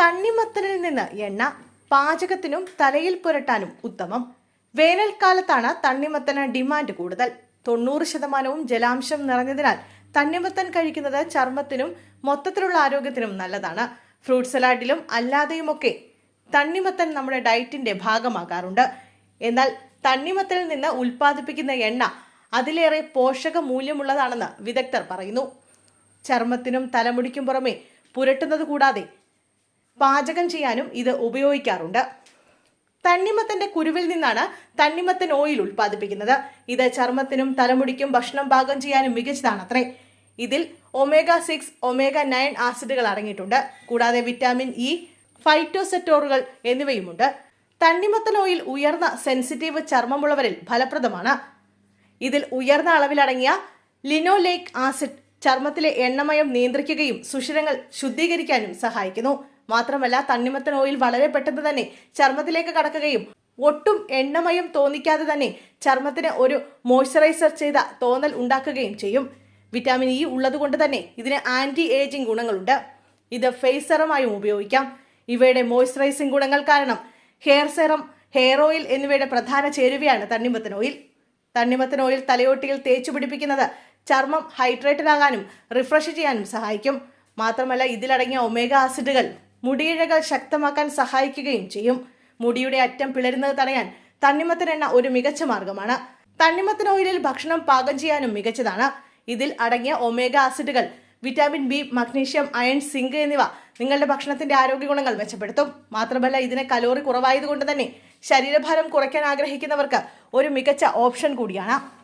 തണ്ണിമത്തനിൽ നിന്ന് എണ്ണ പാചകത്തിനും തലയിൽ പുരട്ടാനും ഉത്തമം. വേനൽക്കാലത്താണ് തണ്ണിമത്തന് ഡിമാൻഡ് കൂടുതൽ. തൊണ്ണൂറ് ശതമാനവും ജലാംശം നിറഞ്ഞതിനാൽ തണ്ണിമത്തൻ കഴിക്കുന്നത് ചർമ്മത്തിനും മൊത്തത്തിലുള്ള ആരോഗ്യത്തിനും നല്ലതാണ്. ഫ്രൂട്ട് സലാഡിലും അല്ലാതെയുമൊക്കെ തണ്ണിമത്തൻ നമ്മുടെ ഡയറ്റിന്റെ ഭാഗമാകാറുണ്ട്. എന്നാൽ തണ്ണിമത്തനിൽ നിന്ന് ഉൽപ്പാദിപ്പിക്കുന്ന എണ്ണ അതിലേറെ പോഷക മൂല്യമുള്ളതാണെന്ന് വിദഗ്ധർ പറയുന്നു. ചർമ്മത്തിനും തലമുടിക്കും പുറമെ പുരട്ടുന്നത് കൂടാതെ പാചകം ചെയ്യാനും ഇത് ഉപയോഗിക്കാറുണ്ട്. തണ്ണിമത്തന്റെ കുരുവിൽ നിന്നാണ് തണ്ണിമത്തൻ ഓയിൽ ഉൽപ്പാദിപ്പിക്കുന്നത്. ഇത് ചർമ്മത്തിനും തലമുടിക്കും ഭക്ഷണം പാകം ചെയ്യാനും മികച്ചതാണത്രേ. ഇതിൽ ഒമേഗ സിക്സ് ഒമേഗ നയൻ ആസിഡുകൾ അടങ്ങിയിട്ടുണ്ട്. കൂടാതെ വിറ്റാമിൻ ഇ ഫൈറ്റോസെറ്റോറുകൾ എന്നിവയുമുണ്ട്. തണ്ണിമത്തൻ ഓയിൽ ഉയർന്ന സെൻസിറ്റീവ് ചർമ്മമുള്ളവരിൽ ഫലപ്രദമാണ്. ഇതിൽ ഉയർന്ന അളവിലടങ്ങിയ ലിനോലേക് ആസിഡ് ചർമ്മത്തിലെ എണ്ണമയം നിയന്ത്രിക്കുകയും സുഷിരങ്ങൾ ശുദ്ധീകരിക്കാനും സഹായിക്കുന്നു. മാത്രമല്ല തണ്ണിമത്തൻ ഓയിൽ വളരെ പെട്ടെന്ന് തന്നെ ചർമ്മത്തിലേക്ക് കടക്കുകയും ഒട്ടും എണ്ണമയം തോന്നിക്കാതെ തന്നെ ചർമ്മത്തിന് ഒരു മോയ്സ്ചറൈസർ ചെയ്ത തോന്നൽ ഉണ്ടാക്കുകയും ചെയ്യും. വിറ്റാമിൻ ഇ ഉള്ളതുകൊണ്ട് തന്നെ ഇതിന് ആന്റി ഏജിംഗ് ഗുണങ്ങളുണ്ട്. ഇത് ഫേസ് സെറമായും ഉപയോഗിക്കാം. ഇവയുടെ മോയ്സ്ചറൈസിംഗ് ഗുണങ്ങൾ കാരണം ഹെയർ സെറം ഹെയർ ഓയിൽ എന്നിവയുടെ പ്രധാന ചേരുവയാണ് തണ്ണിമത്തൻ ഓയിൽ. തണ്ണിമത്തൻ ഓയിൽ തലയോട്ടിയിൽ തേച്ചു പിടിപ്പിക്കുന്നത് ചർമ്മം ഹൈഡ്രേറ്റഡ് ആകാനും റിഫ്രഷ് ചെയ്യാനും സഹായിക്കും. മാത്രമല്ല ഇതിലടങ്ങിയ ഒമേഗ ആസിഡുകൾ മുടിയിഴകൾ ശക്തമാക്കാൻ സഹായിക്കുകയും ചെയ്യും. മുടിയുടെ അറ്റം പിളരുന്നത് തടയാൻ തണ്ണിമത്തൻ എണ്ണ ഒരു മികച്ച മാർഗമാണ്. തണ്ണിമത്തൻ ഓയിലിൽ ഭക്ഷണം പാകം ചെയ്യാനും മികച്ചതാണ്. ഇതിൽ അടങ്ങിയ ഒമേഗ ആസിഡുകൾ vitamin B magnesium iron zinc എന്നിവ നിങ്ങളുടെ ഭക്ഷണത്തിന്റെ ആരോഗ്യ ഗുണങ്ങൾ മെച്ചപ്പെടുത്തും. മാത്രമല്ല ഇതിന് കലോറി കുറവായതുകൊണ്ട് തന്നെ ശരീരഭാരം കുറയ്ക്കാൻ ആഗ്രഹിക്കുന്നവർക്ക് ഒരു മികച്ച ഓപ്ഷൻ കൂടിയാണ്.